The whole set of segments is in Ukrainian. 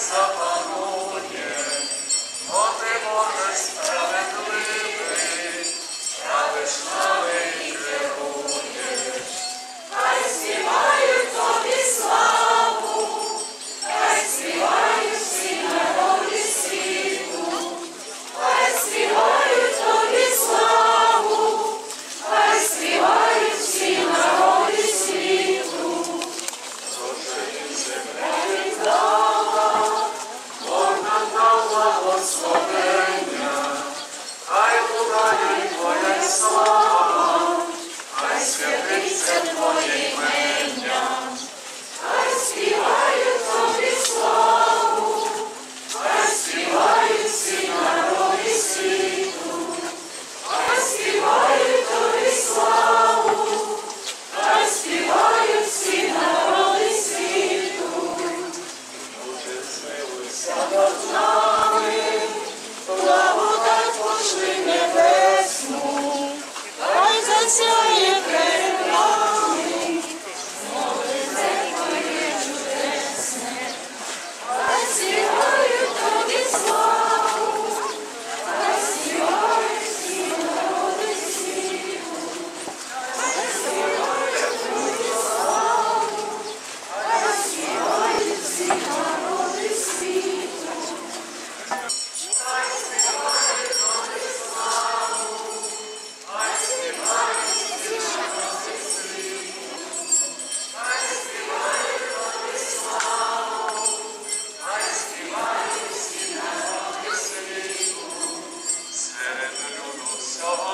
so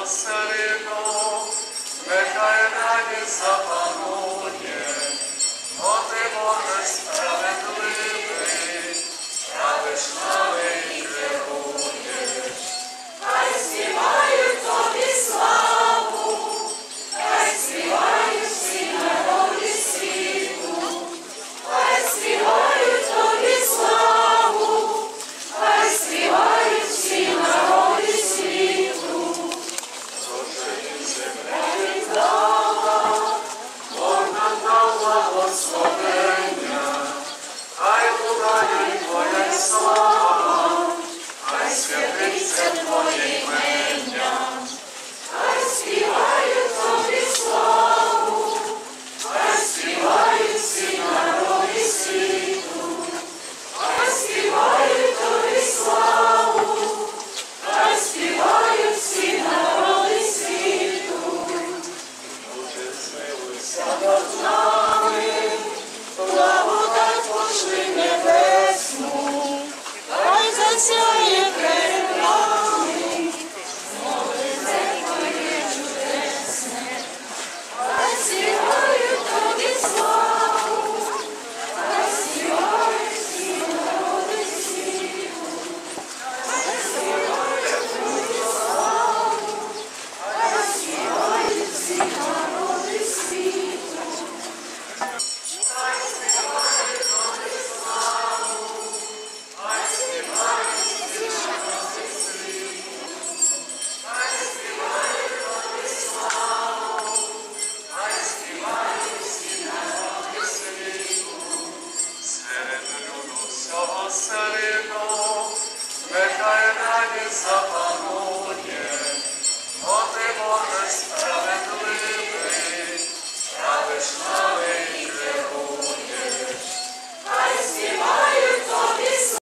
Salerno, Mechael Radius Abba. Над Salve,